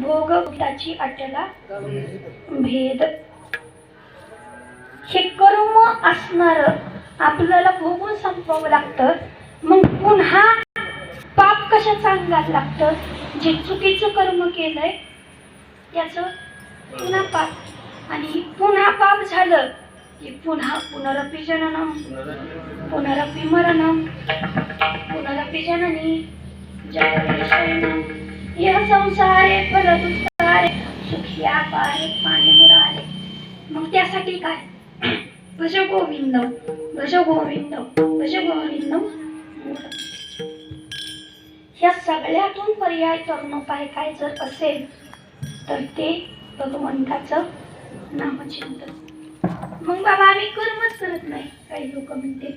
भोगताची अटला भेद. हे कर्म असणार आपल्याला भोगून संपवावं लागतं. मग पुन्हा पाप कशाचं अंगात लागतं? जे चुकीचं कर्म केलंय त्याचं पुन्हा पाप. आणि पुन्हा पाप झालं की पुन्हा पुनरपी जननम पुनरपी मरणम पुनरपी जननी जगदीश या संसारे संसारे परदुस्तारे सुखिया पारे पाणी मुरारे. मग त्यासाठी काय? भज गोविंद भज गोविंद भज गोविंद ह्या सगळ्यातून पर्याय तरुणोपाय काय जर असेल तर ते भगवंताचं नामचिंतन. मग बाबा आम्ही कर्मच करत नाही काही लोक म्हणते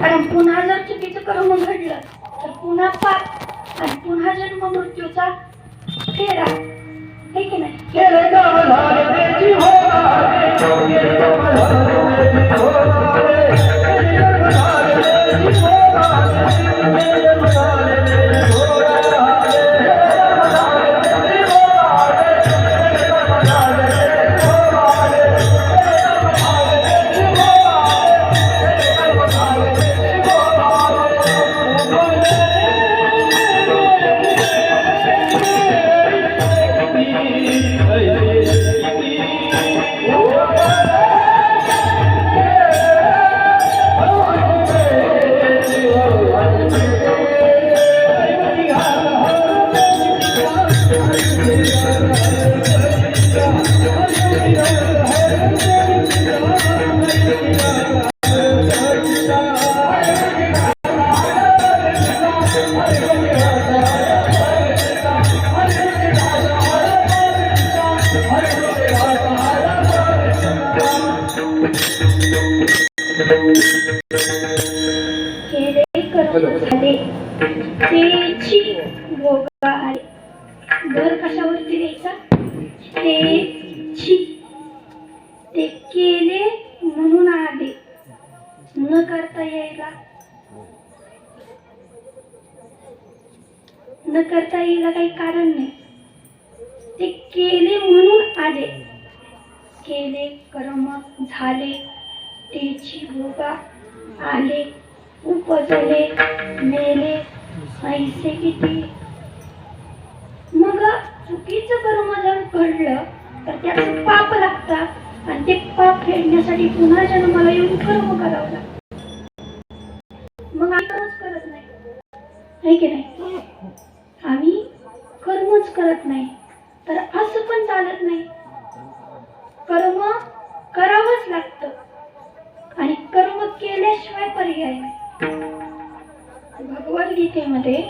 कारण पुन्हा जर चुकीचं कर्म घडलं तर पुन्हा पाप आणि पुन्हा जन्म मृत्यूचा फेरा. हे की नाही? केले आले उपजले मेले पैसे किती? मग चुकीचं कर्म जर घडलं तर त्याचं पाप लागतात आणि ते पाप फेडण्यासाठी पुन्हा जन्माला येऊन कर्म करावं लागतं. मग आम्ही करत नाही. की नाही? आम्ही कर्मच करत नाही. तर असं पण चालत नाही. कर्म करावंच लागतं. आणि कर्म केल्याशिवाय पर्याय भगवद्गीतेमध्ये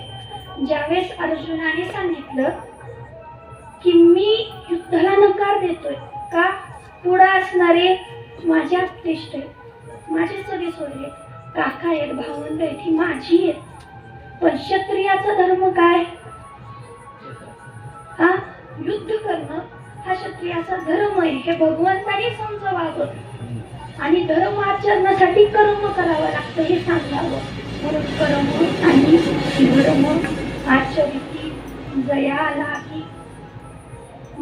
ज्यावेळेस अर्जुनाने सांगितलं की मी युद्धाला नकार देतोय का? पुढे असणारे माझ्या श्रेष्ठ आहेत. माझे सगळे सोडले. काका आहेत भावंड आहेत ही माझी आहेत. पण क्षत्रियाचा धर्म काय? हा? युद्ध करणं हा क्षत्रियाचा धर्म आहे. हे भगवंताने समजावावं आणि धर्म आचरणासाठी कर्म करावं लागतं हे सांगावं. म्हणून कर्म आणि धर्म आचरिती जया लागी.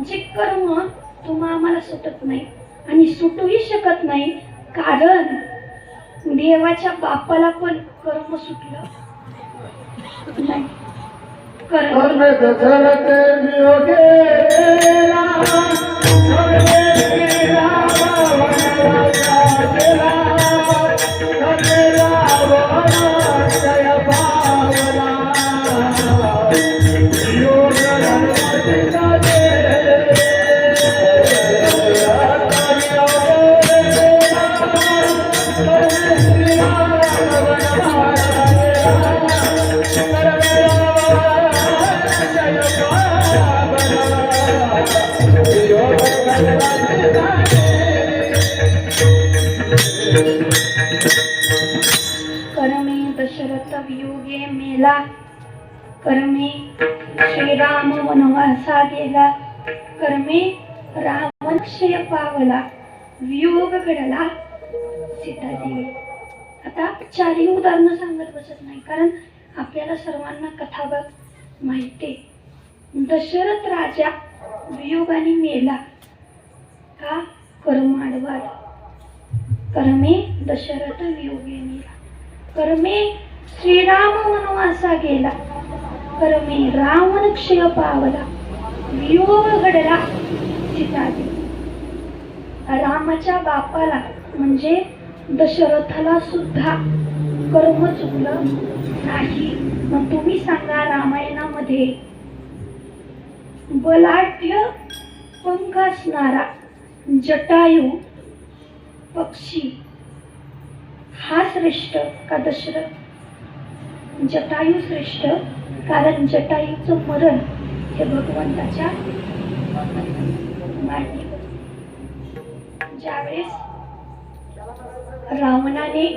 जे कर्म तुम्हा आम्हाला सुटत नाही आणि सुटूही शकत नाही कारण देवाच्या बापाला पण कर्म सुटलं नाही. कर्म कर्म गेला कर्मे श्रीराम वनवासा गेला कर्मे रावण क्षय पावला वियोग घडला. सीतादेवी. आता चारही उदाहरणं सांगत बसत नाही कारण आपल्याला सर्वांना कथागत माहिती. आहे. दशरथ राजा वियोगाने मेला. का? कर्माडवाड कर्मे दशरथ वियोगे मेला. कर्मे श्रीराम वनवासा गेला. कर्मे रावण क्षय पावला वियोग घडला सीतादेवी रामाच्या बापाला म्हणजे दशरथाला सुद्धा कर्म चुकलं नाही. मग तुम्ही सांगा रामायणामध्ये बलाढ्य पंख असणारा जटायू पक्षी हा श्रेष्ठ का दशरथ? जटायू श्रेष्ठ कारण जटायूचं मरण हे भगवंताच्या ज्यावेळेस रावणाने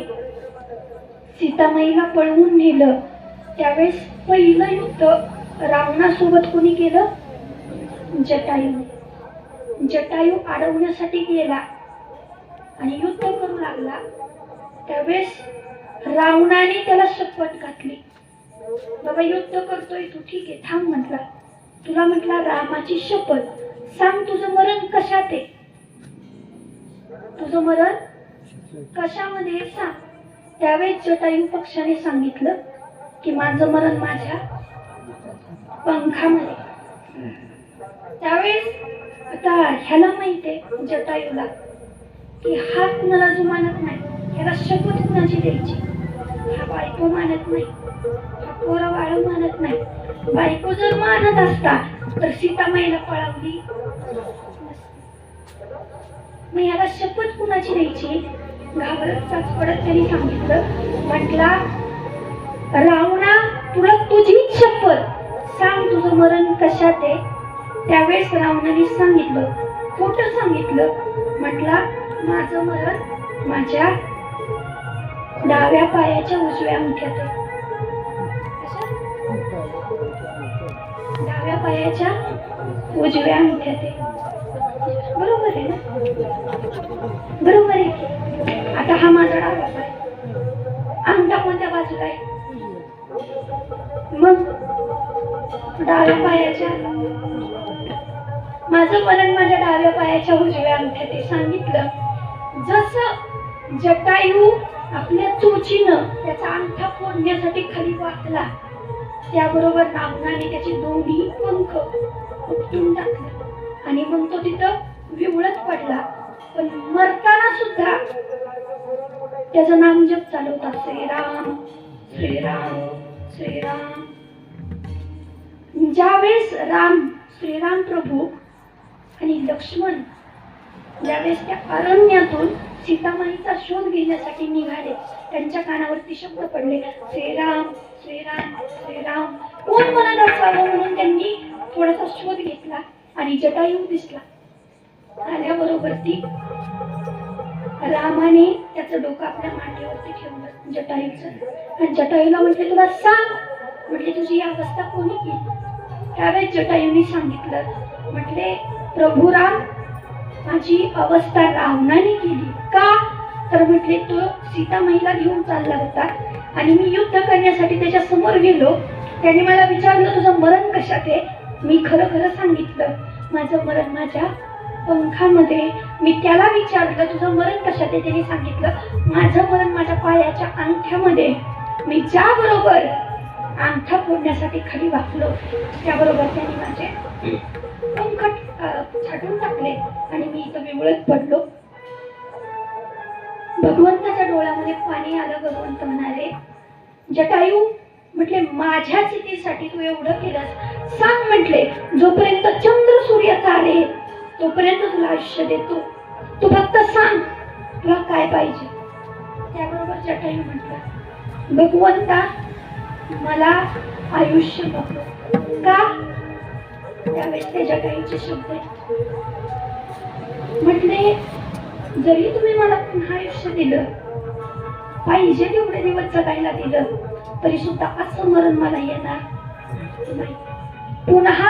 सीतामाईला पळवून नेलं त्यावेळेस पहिलं युद्ध रावणासोबत कोणी केलं? जटायू जटायू अडवण्यासाठी गेला आणि युद्ध करू लागला. त्यावेळेस रावणाने त्याला शपथ घातली. बाबा युद्ध करतोय तू ठीक आहे थांब म्हटला. तुला म्हटला रामाची शपथ. सांग तुझं मरण कशात आहे? तुझं मरण कशामध्ये सांग. त्यावेळेस जटायू पक्षाने सांगितलं की माझं मरण माझ्या पंखामध्ये. त्यावेळेस आता ह्याला माहीत आहे जटायूला की हा कुणाला जुमानत नाही. ह्याला शपथ कुणाची द्यायची? हा बायको मानत नाही. हा पोरा बाळ मानत नाही. बायको जर मानत असता तर सीतामाईला पळवली. मग याला शपथ कुणाची द्यायची? घाबरत चाचपडत त्यांनी सांगितलं म्हटला रावणा तुला तुझीच शपथ. सांग तुझं मरण कशात आहे? त्यावेळेस रावणाने सांगितलं खोटं सांगितलं. म्हटला माझं मरण माझ्या डाव्या पायाच्या उजव्या अंगठ्यात डाव्या पायाच्या उजव्या अंगठ्यात आहे. बरोबर आहे ना? बरोबर आहे आता हा माझा डावा पाय अंगठा कोणत्या बाजूला आहे? मग डाव्या पायाच्या माझं वलन माझ्या डाव्या पायाच्या उजव्या अंगठ्यात सांगितलं. जसं जटायू आपल्या चोचीनं त्याचा अंगठा फोडण्यासाठी खाली वाकला. त्याबरोबर रावणाने त्याचे दोन्ही पंख उपटून टाकले. आणि मग तो तिथं विवळत पडला. पण मरताना सुद्धा त्याचं नाम जप चालू होता. श्रीराम श्रीराम श्रीराम. ज्यावेळेस राम श्रीराम प्रभू आणि लक्ष्मण ज्यावेळेस त्या अरण्यातून सीतामाईचा शोध घेण्यासाठी निघाले. त्यांच्या कानावरती शब्द पडले. श्रीराम श्रीराम श्रीराम. कोण मला नसावं म्हणून त्यांनी थोडासा शोध घेतला आणि जटायू दिसला. आल्याबरोबर ती रामाने त्याचं डोकं आपल्या मांडीवरती ठेवलं. जटायूचं. आणि जटायूला म्हटले तुला सांग. म्हटले तुझी ही अवस्था कोणी केली? त्यावेळेस जटायूने सांगितलं. म्हटले प्रभू राम माझी अवस्था रावणाने केली. का? तर म्हटले तो सीतामाईला घेऊन चालला होता. आणि मी युद्ध करण्यासाठी त्याच्यासमोर गेलो. त्याने मला विचारलं तुझं मरण कशात आहे मी खरं खरं सांगितलं माझं मरण माझ्या पंखामध्ये. मी त्याला विचारलं तुझं मरण कशात आहे त्याने सांगितलं माझं मरण माझ्या पायाच्या अंगठ्यामध्ये. मी ज्या बरोबर अंगठा फोडण्यासाठी खाली वाकलो त्याबरोबर त्याने माझे पंख अं, छाटून टाकले आणि मी इथं विवळत पडलो. भगवंताच्या डोळ्यामध्ये पाणी आलं भगवंत म्हणाले जटायू म्हटले माझ्या स्थितीसाठी तू एवढं केलंस. सांग म्हटले जोपर्यंत चंद्र सूर्य तारे तोपर्यंत तुला आयुष्य देतो. तू फक्त सांग तुला काय पाहिजे. त्याबरोबर जटायू म्हटलं भगवंता मला आयुष्य नको. का? त्यावेळेस त्याच्या जटायूचे शब्द म्हटले जरी तुम्ही मला पुन्हा आयुष्य दिलं पाहिजे तेवढे दिवस जगायला दिलं तरी सुद्धा असं मरण मला येणार नाही. पुन्हा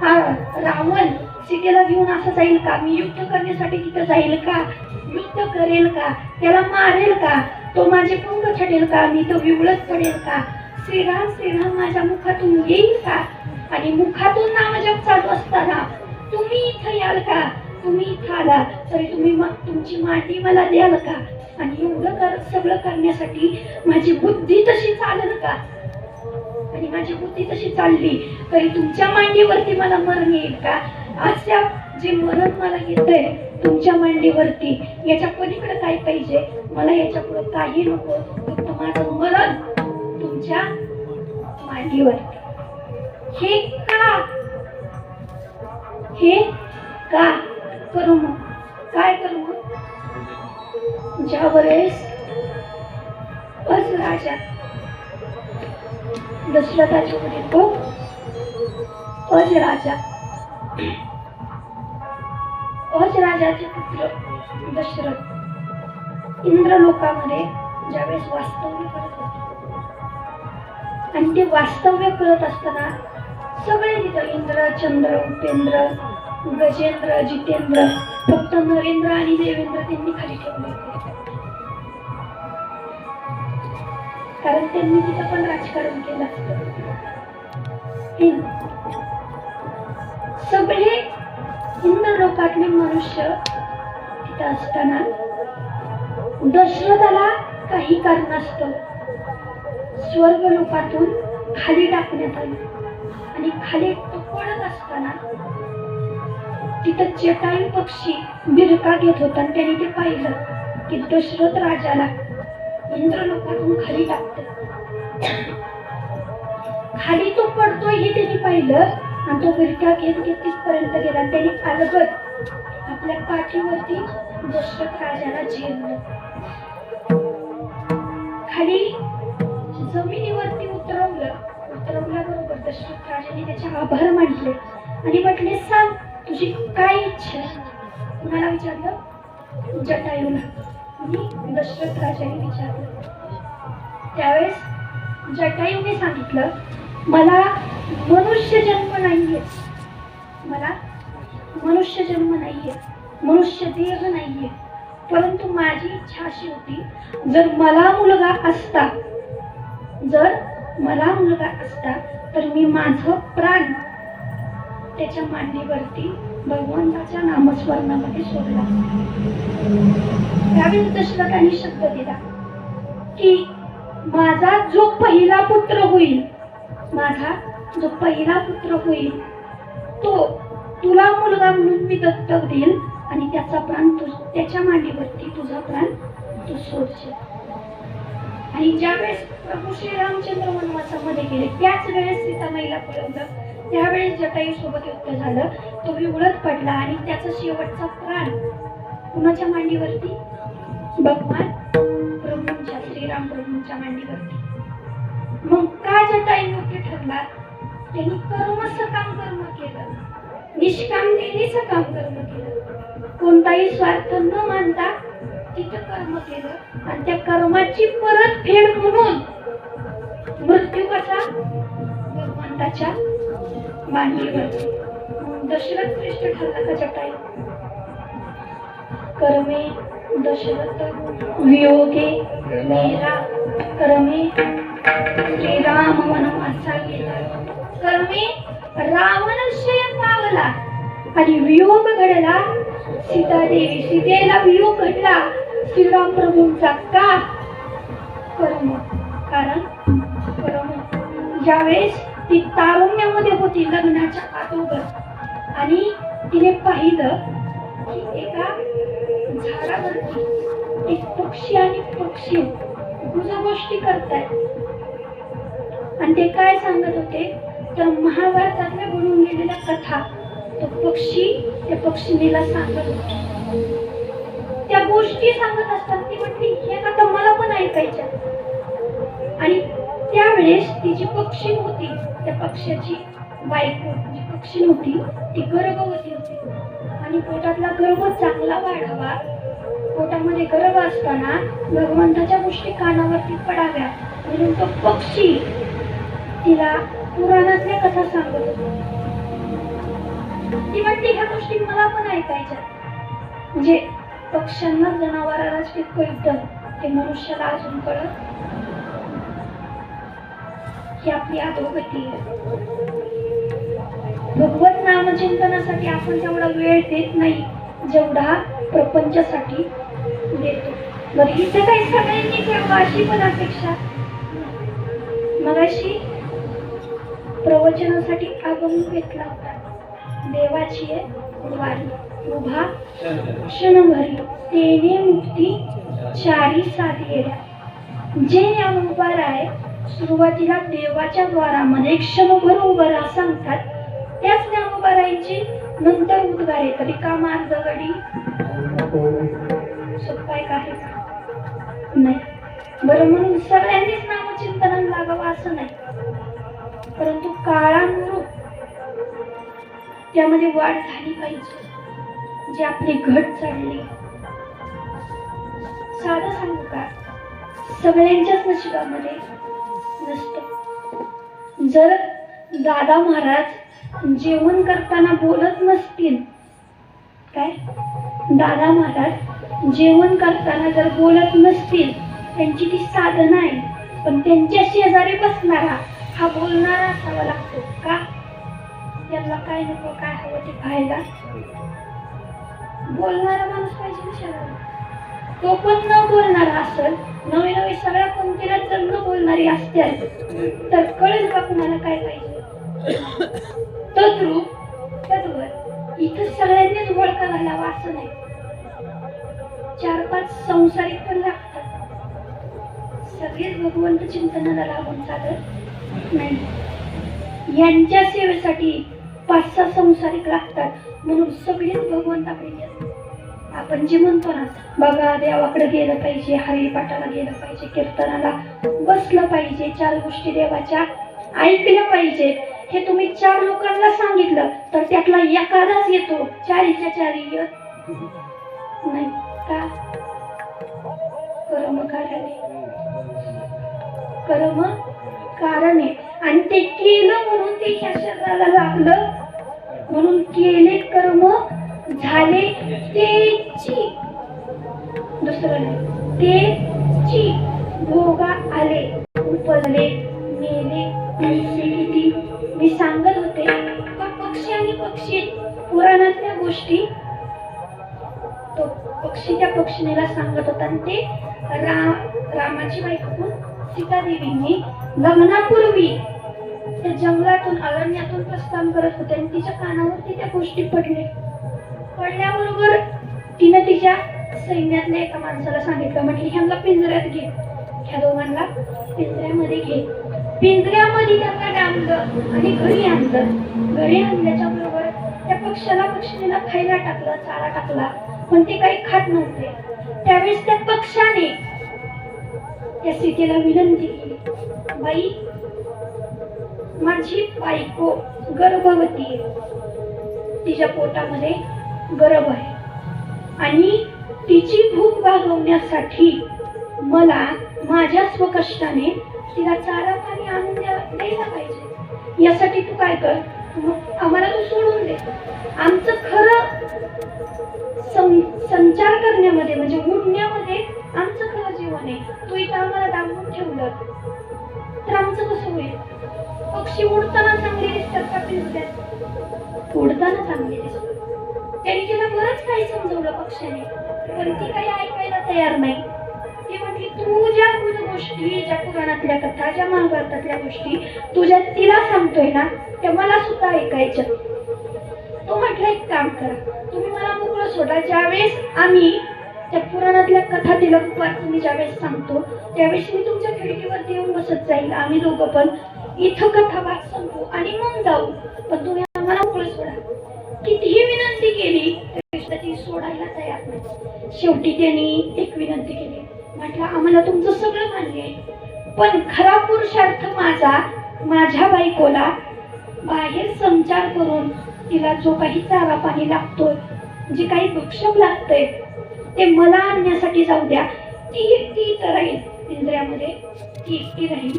हा रावण सीतेला घेऊन असं जाईल का? मी युद्ध करण्यासाठी तिथं जाईल का? युद्ध करेल का? त्याला मारेल का? तो माझे पंग छटेल का? मी तो विवळत पडेल का? श्रीराम श्रीराम माझ्या मुखातून येईल का? आणि मुखातून नामजप चालू असताना तुम्ही इथं याल का? तुम्ही इथं आला तरी तुम्ही मग तुमची मांडी मला द्याल का? आणि एवढं कर सगळं करण्यासाठी माझी बुद्धी तशी चालेल का? आणि माझी बुद्धी तशी चालली तरी तुमच्या मांडीवरती मला मरण येईल का? अशा जे मरण मला येतंय तुमच्या मांडीवरती याच्या पलीकडे काय पाहिजे? मला याच्यापुढे काही नको फक्त माझं मरण तुमच्या मांडीवरती. हे का? हे का करू मग? काय करू मग? ज्या वेळेस बस राजा. दशरथाचे वडील तो अज राजा. अज राजाचे पुत्र दशरथ इंद्रलोकामध्ये ज्यावेळेस वास्तव्य करत होते. आणि ते वास्तव्य करत असताना सगळे तिथं इंद्र चंद्र उपेंद्र गजेंद्र जितेंद्र फक्त नरेंद्र आणि देवेंद्र त्यांनी खाली ठेवले होते. कारण त्यांनी तिथं पण राजकारण केलं असतं. सगळे इंद्र लोकातले मनुष्य तिथं असताना दशरथाला काही कारण असत स्वर्ग लोकातून खाली टाकण्यात आले. आणि खाली तो पडत असताना तिथं चेताळी पक्षी बिरका घेत होता आणि त्याने ते पाहिलं की दशरथ राजाला इंद्रलोकातून खाली टाकत. खाली तो पडतोय हे त्यांनी पाहिलं आणि तो बिरका घेत घेत तिथपर्यंत गेला त्याने अलगत आपल्या पाठीवरती दशरथ राजाला झेललं खाली जमिनीवरती दशरथ राजाने त्याचे आभार मानले आणि म्हटले सांग तुझी काय इच्छा आहे? कुणाला विचारलं? जटायूला. आणि दशरथ राजाने विचारलं त्यावेळेस जटायूने सांगितलं मला मनुष्य जन्म नाहीये. मला मनुष्य जन्म नाहीये. मनुष्य देह नाहीये. परंतु माझी इच्छा अशी होती जर मला मुलगा असता जर मला मुलगा असता तर मी माझं प्राण त्याच्या मांडीवरती भगवंताच्या नामस्मरणामध्ये सोडला. त्यावेळी दशरथाने शब्द दिला की माझा जो पहिला पुत्र होईल माझा जो पहिला पुत्र होईल तो तुला मुलगा म्हणून मी दत्तक देईल आणि त्याचा प्राण तू त्याच्या मांडीवरती तुझा प्राण तू सोडशील. आणि ज्यावेळेस प्रभू श्रीरामचंद्र वनवासामध्ये गेले. त्याच वेळेस सीतामाईला पळवलं. त्यावेळेस जटायू सोबत युद्ध झालं. तो विवळत पडला आणि त्याचा शेवटचा प्राण कुणाच्या मांडीवरती? भगवान प्रभूंच्या श्रीराम प्रभूंच्या मांडीवरती. मग का जटाई योग्य ठरला? त्यांनी कर्मचं काम कर्म केलं. निष्काम देणीचं काम कर्म केलं. कोणताही स्वार्थ न मानता तिथं कर्म केलं आणि त्या कर्माची परतफेड म्हणून मृत्यू कसा? भगवंताच्या मांडीवर दशरथ श्रेष्ठ ठरला का जटायू कर्मे दशरथ वियोगे मेरा कर्मे श्रीराम वनवासा गेला. कर्मे रावणशय पावला. आणि वियोग घडला. सीतादेवी सीतेला वियोग घडला. श्रीराम प्रभूंचा का कर्म कारण ज्यावेळेस ती तारुण्यामध्ये होती लग्नाच्या अगोदर. आणि तिने पाहिलं की एका झाडावरती एक पक्षी आणि पक्षी गोष्टी करतायत. आणि ते काय सांगत होते? तर महाभारतातल्या बनवून गेलेल्या कथा. तो पक्षी त्या पक्षिणीला सांगत होता. त्या गोष्टी सांगत असतात ती म्हटली हे आता मला पण ऐकायच्या. आणि त्यावेळेस ती जी पक्षी होती त्या पक्षाची बायको जी पक्षी होती ती गर्भवती होती. आणि पोटातला गर्भ चांगला वाढावा पोटामध्ये गर्भ असताना भगवंताच्या गोष्टी कानावरती पडाव्या. म्हणून तो पक्षी तिला पुराणातल्या कथा सांगत होता. ती म्हणते ह्या गोष्टी मला पण ऐकायच्या. म्हणजे पक्ष्यांना जनावरालाच ते युद्ध ते मनुष्याला अजून कळत ही आपली अधोगती आहे. भगवत नामचिंतनासाठी आपण तेवढा वेळ देत नाही जेवढा प्रपंचासाठी देतो. बरं इथं काही सगळ्यांनी करावं अशी पण अपेक्षा मग अशी प्रवचनासाठी आगमन घेतला होता. देवाची आहे वारी. उभा क्षणभरी तेने मुक्ती चारी साथ साधलेल्या जे या उभा आहे सुरुवातीला देवाच्या द्वारामध्ये क्षणभर उभं राहा सांगतात. त्याच ज्ञान उभा नंतर उद्गार येत. रिकामा अर्धगडी सोपाय काय का नाही. बरं म्हणून सगळ्यांनीच नामचिंतन लागावं असं नाही. परंतु काळानुरूप त्यामध्ये वाढ झाली पाहिजे. जे आपली घट चालली. साधं सांगू का? सगळ्यांच्याच नशिबामध्ये नसतं. जर दादा महाराज जेवण करताना बोलत नसतील काय? दादा महाराज जेवण करताना जर बोलत नसतील त्यांची ती साधना आहे पण त्यांच्या शेजारी बसणारा हा बोलणारा असावा लागतो का? त्यांना काय नको काय हवं ते पाहायला? बोलणारा माणूस पाहिजे शहरात तो पण न बोलणारा असेल नवी नवी सगळ्या पंक्तीला जर न बोलणारी असते तर कळेल का कुणाला काय पाहिजे. तद्रूप तद्वर इथं सगळ्यांनीच वळका घालावा असं नाही. चार पाच संसारिक पण लागतात. सगळेच भगवंत चिंतनाला लागून चालत नाही. यांच्या सेवेसाठी पाच सहा संसारिक लागतात. म्हणून सगळेच भगवंताकडे येतात. आपण जे म्हणतो ना बघा देवाकडे गेलं पाहिजे हरिपाठाला गेलं पाहिजे कीर्तनाला बसलं पाहिजे चार गोष्टी देवाच्या ऐकल्या पाहिजे. हे तुम्ही चार लोकांना सांगितलं तर त्यातला एखादाच येतो. चारीच्या चारी येत नाही का? कर्म कार्याने कर्म कारण आहे आणि ते केलं म्हणून ते ह्या शरीराला लागलं. म्हणून केले कर्म झाले तेची दुसरं नाही. तेची भोगा आले उपजले मेले पैसे किती? मी सांगत होते का पक्षी आणि पक्षी पुराणातल्या गोष्टी? तो पक्षी त्या पक्षिणीला सांगत होता. आणि ते राम रामाची बायको सीतादेवींनी लग्नापूर्वी त्या जंगलातून अरण्यातून प्रस्थान करत होते आणि तिच्या कानावरती त्या गोष्टी पडल्या. पडल्याबरोबर तिनं तिच्या सैन्यातल्या एका माणसाला सांगितलं म्हटलं ह्यांना पिंजऱ्यात घे. ह्या दोघांना पिंजऱ्यामध्ये घे. पिंजऱ्यामध्ये त्यांना डांबलं आणि घरी आणलं. घरी आणल्याच्या बरोबर त्या पक्षाला पक्षीला खायला टाकलं चारा टाकला पण ते काही खात नव्हते. त्यावेळेस त्या पक्षाने त्या सीतेला विनंती केली बाई माझी बायको गर्भवती आहे. तिच्या पोटामध्ये गर्भ आहे. आणि तिची भूक भागवण्यासाठी मला माझ्या स्वकष्टाने तिला चारा पाणी आणून द्यायला पाहिजे. यासाठी तू काय कर? मग आम्हाला तू सोडून दे. आमचं खरं सं- संचार करण्यामध्ये म्हणजे उडण्यामध्ये आमचं खरं जीवन आहे. तू इथं आम्हाला दाबून ठेवलं तर आमचं कसं होईल? पक्षी उडताना चांगले दिसतात का पिंजऱ्यात? उडताना चांगले दिसतात. त्यांनी तिला बरंच काही समजवलं पक्षाने पण ती काही ऐकायला तयार नाही. ती म्हटली तू ज्या तुझ्या गोष्टी ज्या पुराणातल्या कथा ज्या महाभारतातल्या गोष्टी तुझ्या तिला सांगतोय ना त्या मला सुद्धा ऐकायच्या. तो म्हटलं एक काम करा तुम्ही मला मोकळं सोडा. ज्यावेळेस आम्ही त्या पुराणातल्या कथा तिला तुम्ही ज्यावेळेस सांगतो त्यावेळेस मी तुमच्या खिडकीवरती येऊन बसत जाईल. आम्ही दोघं पण इथं कथा वाच सांगू आणि मग जाऊ. पण तुम्ही आम्हाला मोकळं सोडा. कितीही विनंती केली तरी ती सोडायला तयार नाही. शेवटी त्यांनी एक विनंती केली. म्हटलं आम्हाला तुमचं सगळं मान्य आहे. पण खरा पुरुषार्थ माझा माझ्या बायकोला बाहेर संचार करून तिला जो काही चारा पाणी लागतोय जे काही भक्षक लागतंय ते मला आणण्यासाठी जाऊ द्या. ती एकटी इथं राहील. पिंजऱ्यामध्ये ती एकटी राहील.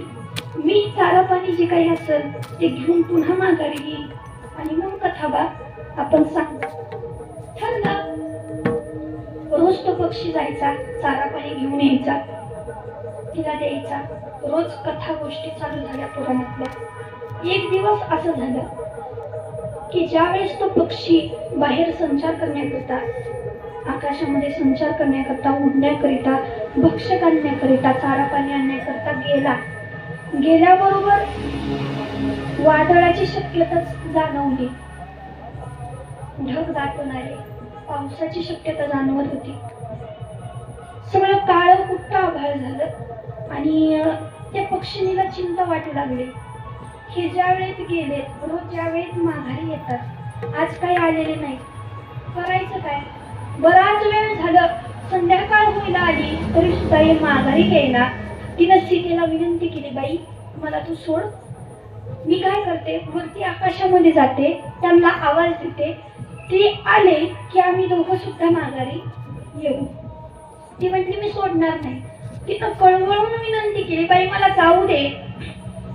मी चारा पाणी जे काही असेल ते घेऊन पुन्हा माघारी येईल. आणि मग कथा बा आपण सांग. ठरलं. रोज तो पक्षी जायचा चारा पाणी घेऊन यायचा. तिला द्यायचा. रोज कथा गोष्टी चालू झाल्या पुराणातल्या. एक दिवस असं झालं की ज्यावेळेस तो पक्षी बाहेर संचार करण्याकरता आकाशामध्ये संचार करण्याकरता उडण्याकरिता भक्ष्य आणण्याकरिता चारा पाणी आणण्याकरता गेला. गेल्याबरोबर वादळाची शक्यताच जाणवली. ढग दाटून पावसाची शक्यता जाणवत होती. सगळं काळ कुठं आभाळ झालं आणि त्या पक्षिणीला चिंता वाटू लागली. हे ज्या वेळेत गेले रोज ज्या वेळेत माघारी येतात आज काही आलेले नाही. करायचं काय? बराच वेळ झालं. संध्याकाळ होईला आली तरी सुद्धा हे माघारी घ्यायला तिनं सीतेला विनंती केली बाई मला तू सोड. मी काय करते? वरती आकाशामध्ये जाते त्यांना आवाज देते ते आले की आम्ही दोघं सुद्धा माघारी येऊ. ती म्हटली मी सोडणार नाही. तिथं कळवळून विनंती केली बाई मला जाऊ दे.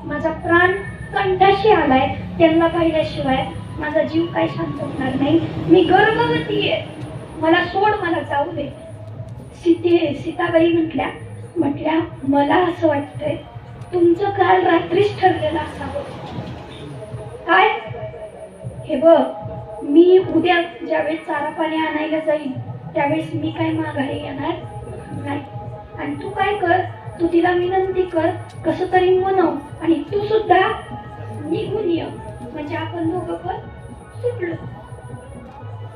माझा प्राण कंठाशी आलाय त्यांना पाहिल्याशिवाय माझा जीव काय शांत होणार नाही. मी गर्भवती आहे. मला सोड मला जाऊ दे. सीते सीताबाई म्हटल्या म्हटल्या मला असं वाटतंय तुमचं काल रात्रीच ठरलेलं असावं. काय? हे बघ मी उद्या ज्यावेळेस चारा पाणी आणायला जाईल त्यावेळेस मी काय माघारी येणार नाही. आणि तू काय कर तू तिला विनंती कर कसं तरी म्हणव आणि तू सुद्धा निघून ये. म्हणजे आपण दोघं पण सुटलो.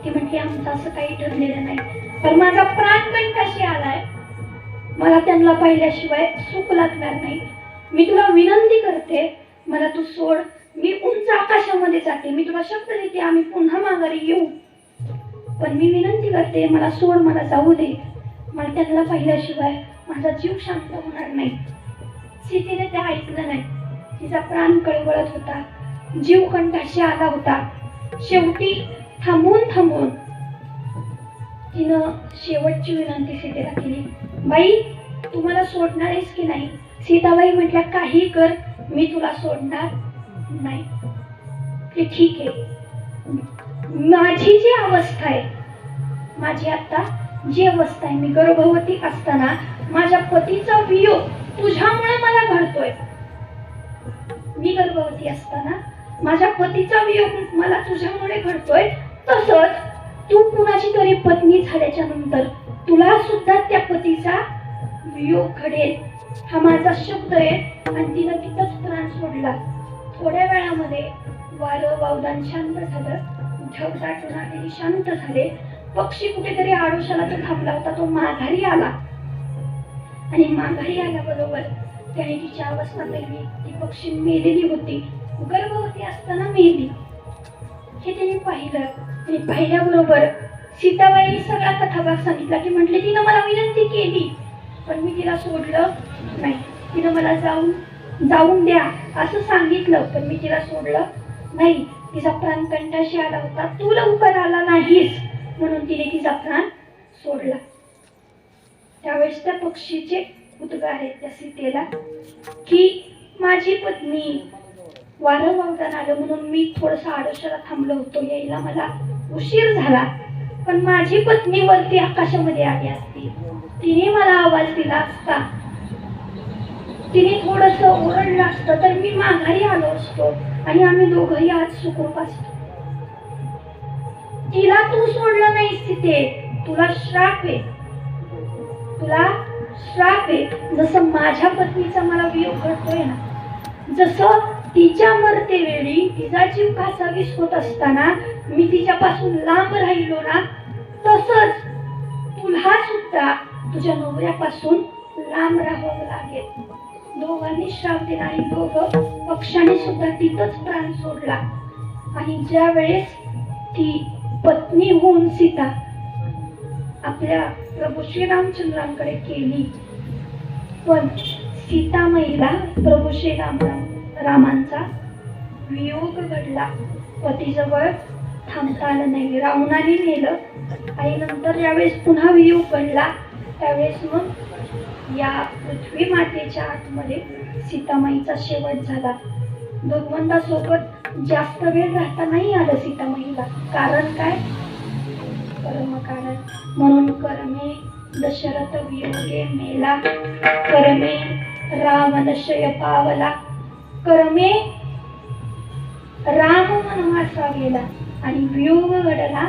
ते म्हणते आमचं असं काही ठरलेलं नाही. पण माझा प्राण पण कशी आलाय मला त्यांना पाहिल्याशिवाय सुख लागणार नाही. मी तुला विनंती करते मला तू सोड. मी उंच आकाशामध्ये जाते. मी तुला शब्द देते आम्ही पुन्हा माघारी येऊ. पण मी विनंती करते मला सोड मला जाऊ दे. मला त्यांना पाहिल्याशिवाय माझा जीव शांत होणार नाही. सीतेने ते ऐकलं नाही. तिचा प्राण कळवळत होता. जीव कंठाशी आला होता. शेवटी थांबून थांबून तिनं शेवटची विनंती सीतेला केली. बाई तू मला सोडणार आहेस की नाही? सीताबाई म्हटल्या काही कर मी तुला सोडणार नाही. ते ठीक आहे. माझी जी अवस्था आहे माझी आता जी अवस्था आहे मी गर्भवती असताना माझ्या पतीचा वियोग तुझ्यामुळे मला घडतोय. मी गर्भवती असताना माझ्या पतीचा वियोग मला तुझ्यामुळे घडतोय. तसंच तू कुणाची तरी पत्नी झाल्याच्यानंतर तुला सुद्धा त्या पतीचा वियोग घडेल. हा माझा शब्द आहे आणि तिनं तिथंच प्राण सोडला. थोड्या वेळामध्ये वारं वावदान शांत झालं. ढग दाटून शांत झाले. पक्षी कुठेतरी आडोशाला तो थांबला होता. तो माघारी आला. आणि माघारी आल्याबरोबर त्याने तिच्या अवस्था पहिली ती पक्षी मेलेली होती. गर्भवती असताना मेली. हे त्याने पाहिलं. आणि पाहिल्याबरोबर सीताबाईने सगळा कथाभाग सांगितला की म्हटले तिनं मला विनंती केली पण मी तिला सोडलं नाही. तिनं मला जाऊन जाऊन द्या असं सांगितलं पण मी तिला सोडलं नाही. तिचा प्राण कंठाशी आला होता. तू लवकर आला नाहीस म्हणून तिने तिचा प्राण सोडला. त्यावेळेस त्या पक्षीचे उद्गार आहेत त्या सीतेला की माझी पत्नी वारं वावदान आलं म्हणून मी थोडस आडोशाला थांबलो होतो. यायला मला उशीर झाला पण माझी पत्नी वरती आकाशामध्ये आली असती. तिने मला आवाज दिला असता. तिने थोडस ओरडलं असतं तर मी माघारी आलो असतो आणि आम्ही दोघंही आज सुखरूप असतो. तिला तू सोडलं नाहीस तिथे. तुला श्राप आहे. तुला श्राप आहे. जसं माझ्या पत्नीचा मला वियोग घडतोय ना जसं तिच्या मरतेवेळी तिचा जीव कासावीस होत असताना मी तिच्यापासून लांब राहिलो ना तसंच तुला सुद्धा तुझ्या नवऱ्यापासून लांब राहावं लागेल. दोघांनी श्राप दिला आणि दोघं पक्षाने सुद्धा तिथंच प्राण सोडला. आणि ज्या वेळेस ती पत्नी होऊन सीता आपल्या प्रभू श्रीरामचंद्रांकडे केली पण सीता महिला प्रभू श्रीराम रामांचा वियोग घडला. पतीजवळ थांबता आलं नाही. रावणाने नेलं. आणि नंतर ज्यावेळेस पुन्हा वियोग घडला त्यावेळेस मग या पृथ्वी मातेच्या आतमध्ये सीतामाईचा शेवट झाला. भगवंतासोबत जास्त वेळ राहता नाही आलं सीतामाईला. कारण काय? कर्म कारण म्हणून कर्मे दशरथ वियोगे मेला कर्मे राम दशय पावला कर्मे राम वनवासा गेला आणि वियोग घडला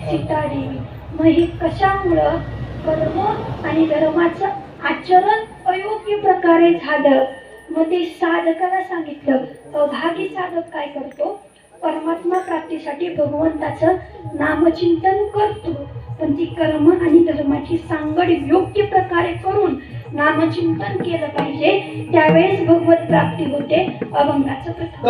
सीतादेवी. मग हे कशामुळं कर्म आणि धर्माचं आचरण अयोग्य प्रकारे झालं. मग ते साधकाला सांगितलं अभागी साधक काय करतो? परमात्मा प्राप्तीसाठी भगवंताचं नामचिंतन करतो. पण ती कर्म आणि धर्माची सांगड योग्य प्रकारे करून नामचिंतन केलं पाहिजे. त्यावेळेस भगवत प्राप्ती होते. अभंगाचं प्रथम